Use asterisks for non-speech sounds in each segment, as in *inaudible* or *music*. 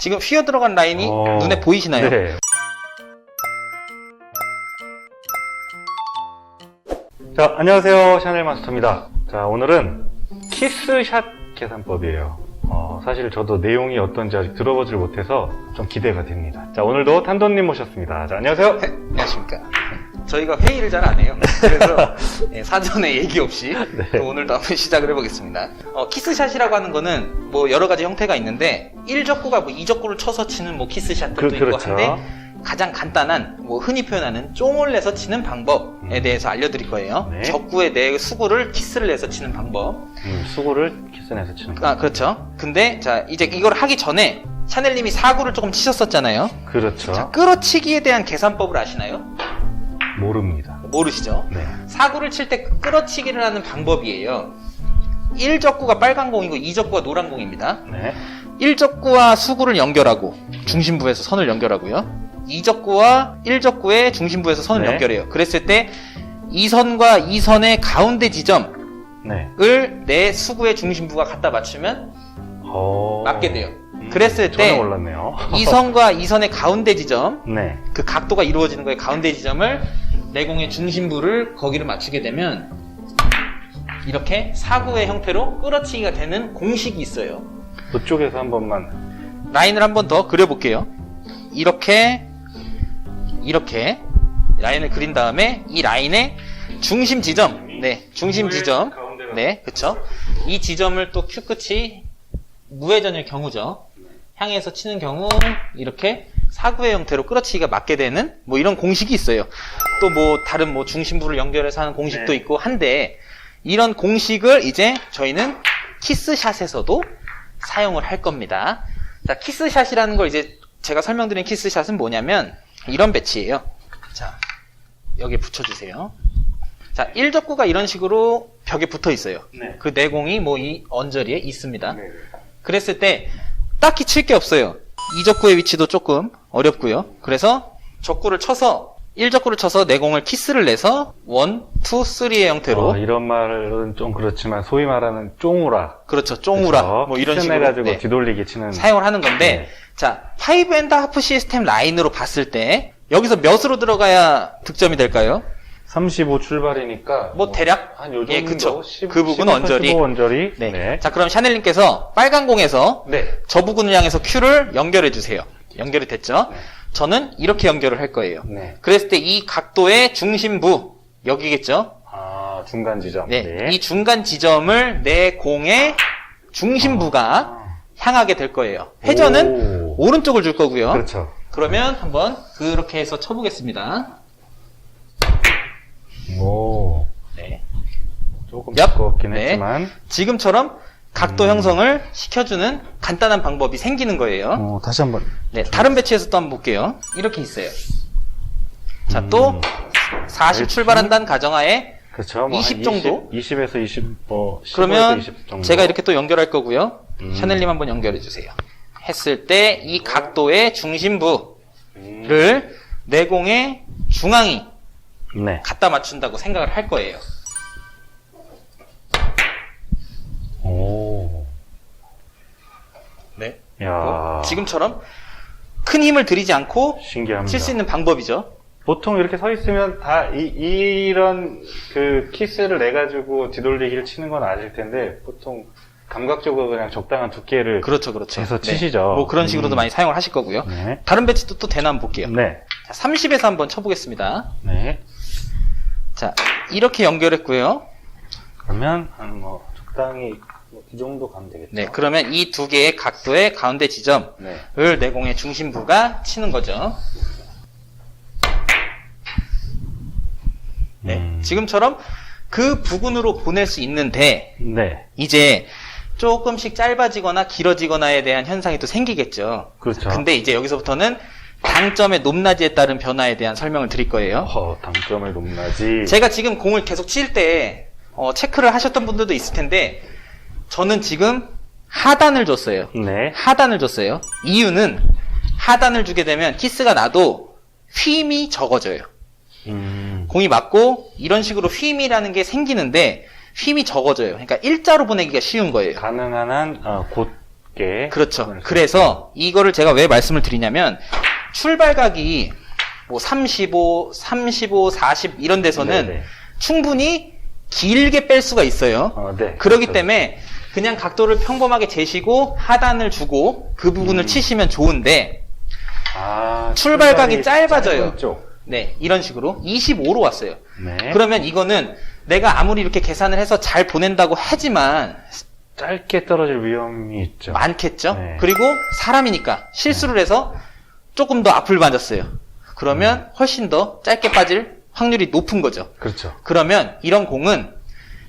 지금 휘어 들어간 라인이 어, 눈에 보이시나요? 네. 자, 안녕하세요. 샤넬 마스터입니다. 자, 오늘은 키스샷 계산법이에요. 어, 사실 저도 내용이 어떤지 아직 들어보질 못해서 좀 기대가 됩니다. 자, 오늘도 탄돈님 모셨습니다. 자, 안녕하세요. 네, 안녕하십니까. 저희가 회의를 잘 안 해요. 그래서 *laughs* 예, 사전에 얘기 없이 네. 또 오늘도 한번 시작을 해보겠습니다. 어, 키스샷이라고 하는 거는 뭐 여러 가지 형태가 있는데 1적구가 뭐 2적구를 쳐서 치는 뭐 키스샷들도 그, 있고 그렇죠. 한데 가장 간단한 뭐 흔히 표현하는 쫑을 내서 치는 방법에 음. 대해서 알려드릴 거예요. 네. 적구에 내 수구를 키스를 내서 치는 방법. 음, 수고를 키스내서 치는 거. 아 그렇죠. 근데 자 이제 이걸 하기 전에 샤넬님이 사구를 조금 치셨었잖아요. 그렇죠. 자 끌어치기에 대한 계산법을 아시나요? 모릅니다. 모르시죠? 네. 사구를 칠 때 끌어치기를 하는 방법이에요. 1적구가 빨간 공이고 2적구가 노란 공입니다. 네. 1적구와 수구를 연결하고 중심부에서 선을 연결하고요. 2적구와 1적구의 중심부에서 선을 네. 연결해요. 그랬을 때 이 선과 이 선의 가운데 지점을 네. 내 수구의 중심부가 갖다 맞추면 어... 맞게 돼요. 음, 그랬을 전혀 때 몰랐네요. 이 선과 이 선의 가운데 지점, 네. 그 각도가 이루어지는 거의 가운데 지점을 내공의 중심부를 거기를 맞추게 되면 이렇게 사구의 형태로 끌어치기가 되는 공식이 있어요. 그쪽에서 한 번만. 라인을 한 번 더 그려볼게요. 이렇게 이렇게 라인을 그린 다음에 이 라인의 중심 지점, 네, 중심 지점, 네, 그쵸. 이 지점을 또 큐 끝이 무회전일 경우죠. 향해서 치는 경우 이렇게 사구의 형태로 끌어치기가 맞게 되는 뭐 이런 공식이 있어요. 또 뭐 다른 뭐 중심부를 연결해서 하는 공식도 네. 있고 한데 이런 공식을 이제 저희는 키스샷에서도 사용을 할 겁니다. 자, 키스샷이라는 걸 이제 제가 설명드린 키스샷은 뭐냐면 이런 배치예요. 자, 여기에 붙여주세요. 자, 1적구가 이런 식으로 벽에 붙어 있어요. 네. 그 내공이 뭐 이 언저리에 있습니다. 네. 그랬을 때 딱히 칠 게 없어요. 이적구의 위치도 조금 어렵고요. 그래서 적구를 쳐서 1적구를 쳐서 내공을 키스를 내서 1, 2, 3의 형태로 어, 이런 말은 좀 그렇지만 소위 말하는 쫑우라. 그렇죠. 쫑우라 그쵸? 뭐 이런 식으로 내가지고 네, 뒤돌리기 치는. 사용을 하는 건데 네. 자, 5 하프 시스템 라인으로 봤을 때 여기서 몇으로 들어가야 득점이 될까요? 35 출발이니까. 뭐 대략 한 요 정도. 예, 그쵸. 10, 그 부분 10에서 언저리. 15 언저리. 네. 네. 자, 그럼 샤넬님께서 빨간 공에서 네. 저 부분을 향해서 큐를 연결해 주세요. 연결이 됐죠? 네. 저는 이렇게 연결을 할 거예요. 네. 그랬을 때 이 각도의 중심부 여기겠죠? 아, 중간 지점. 네. 이 중간 지점을 내 공의 중심부가 아. 향하게 될 거예요. 회전은 오. 오른쪽을 줄 거고요. 그렇죠. 그러면 한번 그렇게 해서 쳐보겠습니다. 오. 네. 조금 얍. 두껍긴 네. 했지만. 지금처럼 각도 음. 형성을 시켜주는 간단한 방법이 생기는 거예요. 어, 다시 한 번. 네, 다른 배치에서 또 한번 볼게요. 이렇게 있어요. 자, 또 음. 40 출발한다는 가정하에 그렇죠. 뭐 20한 정도? 20, 에서 20, 뭐, 15에서 그러면 20 정도. 제가 이렇게 또 연결할 거고요. 음. 샤넬님 한번 연결해 주세요. 했을 때 이 각도의 중심부를 음. 내공의 중앙이 네. 갖다 맞춘다고 생각을 할 거예요. 오. 네. 야. 지금처럼 큰 힘을 들이지 않고 신기합니다. 칠 수 있는 방법이죠. 보통 이렇게 서 있으면 다 이, 이런 그 키스를 내 가지고 뒤돌리기를 치는 건 아실 텐데 보통 감각적으로 그냥 적당한 두께를 그렇죠, 그렇죠. 해서 네. 치시죠. 뭐 그런 식으로도 음. 많이 사용을 하실 거고요. 네. 다른 배치도 또 되나 한번 볼게요. 네. 자, 30에서 한번 쳐보겠습니다. 네. 자, 이렇게 연결했고요. 그러면 한 뭐 적당히 뭐 이 정도 가면 되겠죠. 네, 그러면 이 두 개의 각도의 가운데 지점을 네. 내공의 중심부가 치는 거죠. 네, 음. 지금처럼 그 부근으로 보낼 수 있는데 네. 이제 조금씩 짧아지거나 길어지거나에 대한 현상이 또 생기겠죠. 그렇죠. 근데 이제 여기서부터는 당점의 높낮이에 따른 변화에 대한 설명을 드릴 거예요. 어, 당점을 높낮이. 제가 지금 공을 계속 칠 때 어, 체크를 하셨던 분들도 있을 텐데 저는 지금 하단을 줬어요. 네. 하단을 줬어요. 이유는 하단을 주게 되면 키스가 나도 휨이 적어져요. 음. 공이 맞고 이런 식으로 휨이라는 게 생기는데 휨이 적어져요. 그러니까 일자로 보내기가 쉬운 거예요. 가능한 한 어, 곧 게. 그렇죠. 그래서 이거를 제가 왜 말씀을 드리냐면 출발각이 뭐 35, 35, 40 이런 데서는 네네. 충분히 길게 뺄 수가 있어요. 어, 네. 그렇기 그렇죠. 때문에 그냥 각도를 평범하게 재시고 하단을 주고 그 부분을 음. 치시면 좋은데 아, 출발각이 짧아져요. 네 이런 식으로 25로 왔어요. 네. 그러면 이거는 내가 아무리 이렇게 계산을 해서 잘 보낸다고 하지만 짧게 떨어질 위험이 있죠. 많겠죠. 네. 그리고 사람이니까 실수를 해서 조금 더 앞을 맞았어요. 그러면 훨씬 더 짧게 빠질 확률이 높은 거죠. 그렇죠. 그러면 이런 공은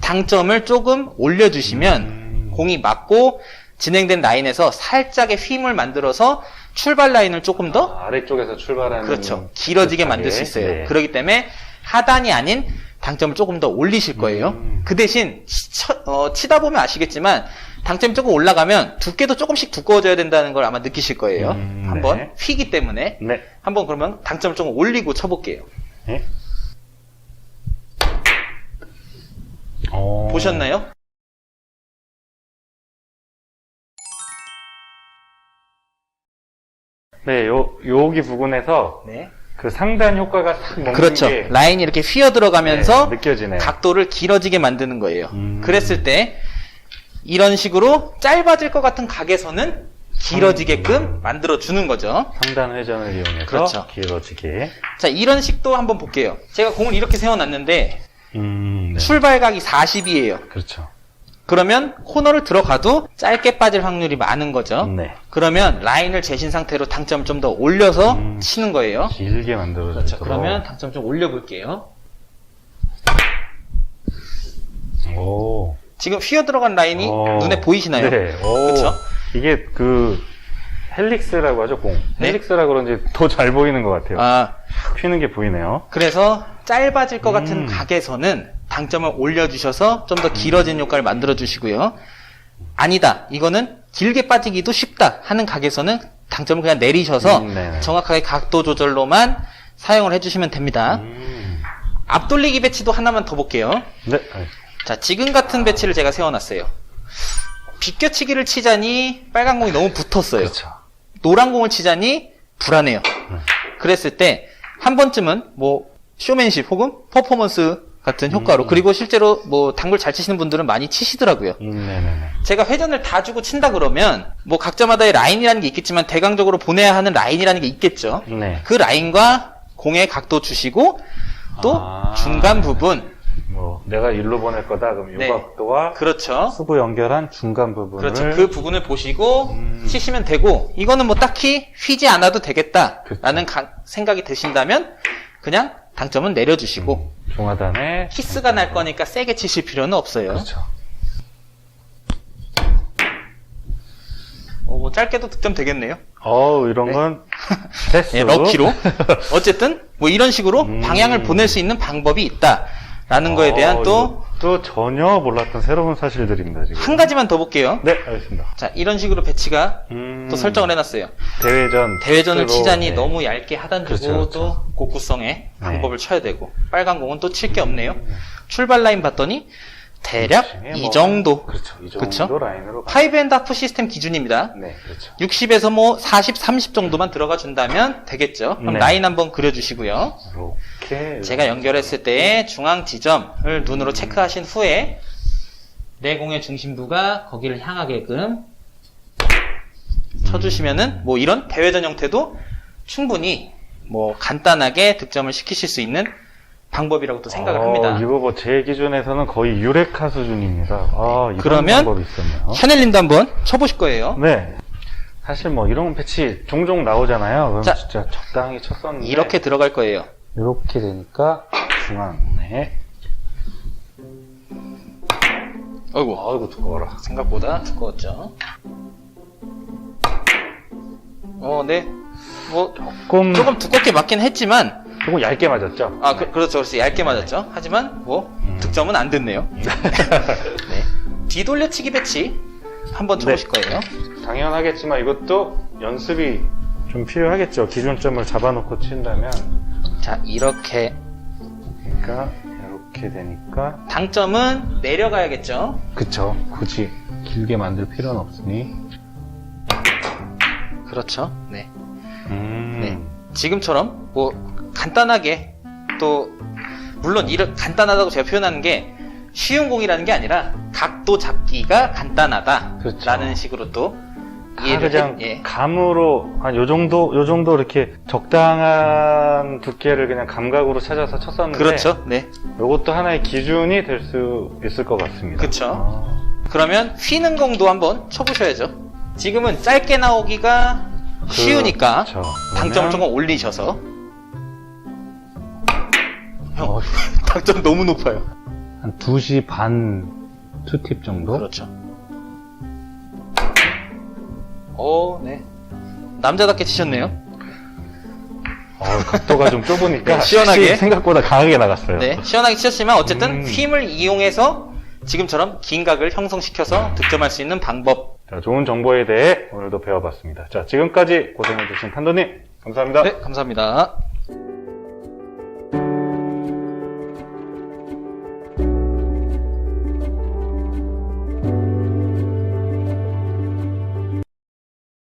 당점을 조금 올려주시면 음. 공이 맞고 진행된 라인에서 살짝의 휨을 만들어서 출발 라인을 조금 더 아, 아래쪽에서 출발하는. 그렇죠 길어지게. 만들 수 있어요. 네. 그렇기 때문에 하단이 아닌 당점을 조금 더 올리실 거예요. 음. 그 대신 치, 어, 치다 보면 아시겠지만 당점이 조금 올라가면 두께도 조금씩 두꺼워져야 된다는 걸 아마 느끼실 거예요. 음, 한번 네. 휘기 때문에 네. 한번 그러면 당점을 조금 올리고 쳐볼게요. 네. 어. 보셨나요? 네, 요, 여기 부분에서 네. 그 상단 효과가 탁 먹는 그렇죠. 게 라인이 이렇게 휘어 들어가면서 네, 느껴지네요. 각도를 길어지게 만드는 거예요. 음. 그랬을 때 이런 식으로 짧아질 것 같은 각에서는 길어지게끔 음. 만들어 주는 거죠. 상단 회전을 이용해서 그렇죠. 길어지게. 자, 이런 식도 한번 볼게요. 제가 공을 이렇게 세워놨는데 음, 네. 출발각이 40이에요. 그렇죠. 그러면 코너를 들어가도 짧게 빠질 확률이 많은 거죠. 네. 그러면 라인을 재신 상태로 당점을 좀 더 올려서 음. 치는 거예요. 길게 만들어서. 그렇죠. 그러면 당점 좀 올려볼게요. 오. 지금 휘어 들어간 라인이 오. 눈에 보이시나요? 네. 오. 그렇죠. 이게 그 헬릭스라고 하죠, 공. 네. 헬릭스라 그런지 더 잘 보이는 것 같아요. 아, 휘는 게 보이네요. 그래서 짧아질 것 같은 음. 각에서는 당점을 올려주셔서 좀 더 길어진 효과를 만들어 주시고요. 아니다. 이거는 길게 빠지기도 쉽다 하는 각에서는 당점을 그냥 내리셔서 음, 네네. 정확하게 각도 조절로만 사용을 해주시면 됩니다. 음. 앞돌리기 배치도 하나만 더 볼게요. 네. 자, 지금 같은 배치를 제가 세워놨어요. 비껴치기를 치자니 빨간 공이 너무 붙었어요. 그렇죠. 노란 공을 치자니 불안해요. 그랬을 때 한 번쯤은 뭐 쇼맨십 혹은 퍼포먼스 같은 효과로 음. 그리고 실제로 뭐 당구를 잘 치시는 분들은 많이 치시더라고요. 음, 네네네. 제가 회전을 다 주고 친다 그러면 뭐 각자마다의 라인이라는 게 있겠지만 대강적으로 보내야 하는 라인이라는 게 있겠죠. 네. 그 라인과 공의 각도 주시고 또 아. 중간 부분 뭐, 내가 일로 보낼 거다. 그럼 요 네. 각도와 그렇죠. 수부 연결한 중간 부분을. 그렇죠. 그 부분을 보시고 음. 치시면 되고 이거는 뭐 딱히 휘지 않아도 되겠다라는 그렇죠. 가- 생각이 드신다면 그냥 당점은 내려주시고 중하단에. 히스가 날 거니까 세게 치실 필요는 없어요. 그렇죠. 어, 뭐 짧게도 득점 되겠네요. 어우, 이런 네. 건 패스. *laughs* 예, 럭키로. *laughs* 어쨌든 뭐 이런 식으로 음. 방향을 보낼 수 있는 방법이 있다 라는 거에 대한 어, 또한또 전혀 몰랐던 새로운 사실들입니다, 지금. 가지만 더 볼게요. 네, 알겠습니다. 자, 이런 식으로 배치가 음. 또 설정을 해놨어요. 대회전. 대회전을 스스로, 치자니 네. 너무 얇게 하단 주고 그렇죠, 그렇죠. 또 곡구성의 네. 방법을 쳐야 되고 빨간 공은 또 칠 게 없네요. 출발 라인 봤더니 대략 그렇지, 이 뭐, 정도. 그렇죠. 이 정도 그쵸? 라인으로. 가- 파이브 앤드 하프 시스템 기준입니다. 네, 그렇죠. 60에서 뭐 40, 30 정도만 들어가 준다면 되겠죠. 그럼 네. 라인 한번 그려주시고요. 이렇게. 제가 연결했을 때 중앙 지점을 눈으로 체크하신 후에 내 공의 중심부가 거기를 향하게끔 쳐주시면은 뭐 이런 대회전 형태도 충분히 뭐 간단하게 득점을 시키실 수 있는 방법이라고 또 생각을 어, 합니다. 이거 뭐 제 기준에서는 거의 유레카 수준입니다. 아, 그러면 방법이 있었네요. 샤넬님도 한번 쳐보실 거예요. 네. 사실 뭐 이런 패치 종종 나오잖아요. 그럼 자, 진짜 적당히 쳤었는데 이렇게 들어갈 거예요. 이렇게 되니까 중앙에 어이구, 아이고 두꺼워라. 생각보다 두꺼웠죠. 어, 네. 뭐 조금 조금 두껍게 맞긴 했지만 조금 얇게 맞았죠. 아, 그, 렇죠 그래서 얇게 맞았죠. 하지만 뭐 음. 득점은 안 됐네요. *laughs* 네. 뒤돌려치기 배치 한번 쳐보실 네. 거예요. 당연하겠지만 이것도 연습이 좀 필요하겠죠. 기준점을 잡아놓고 친다면 자, 이렇게 그러니까 이렇게 되니까 당점은 내려가야겠죠. 그쵸. 굳이 길게 만들 필요는 없으니 그렇죠. 네. 음. 네. 지금처럼 뭐 간단하게 또 물론 이런 간단하다고 제가 표현하는 게 쉬운 공이라는 게 아니라 각도 잡기가 간단하다라는 그렇죠. 식으로 또 다 이해를 그냥 해- 예. 감으로 한 요 정도 요 정도 이렇게 적당한 두께를 그냥 감각으로 찾아서 쳤었는데 그렇죠. 네. 요것도 하나의 기준이 될 수 있을 것 같습니다. 아, 그러면 휘는 공도 한번 쳐보셔야죠. 지금은 짧게 나오기가 그- 쉬우니까 그쵸. 당점을 그러면- 조금 올리셔서 형 어, *laughs* 당점 너무 높아요. 한 2시 반 투팁 정도? 그렇죠. 오, 네. 남자답게 치셨네요. 어, 각도가 좀 좁으니까 *laughs* 네, 시원하게. 생각보다 강하게 나갔어요. 네, 시원하게 치셨지만 어쨌든 음. 힘을 이용해서 지금처럼 긴 각을 형성시켜서 득점할 수 있는 방법. 자, 좋은 정보에 대해 오늘도 배워봤습니다. 자, 지금까지 고생해주신 판도님 감사합니다. 네, 감사합니다.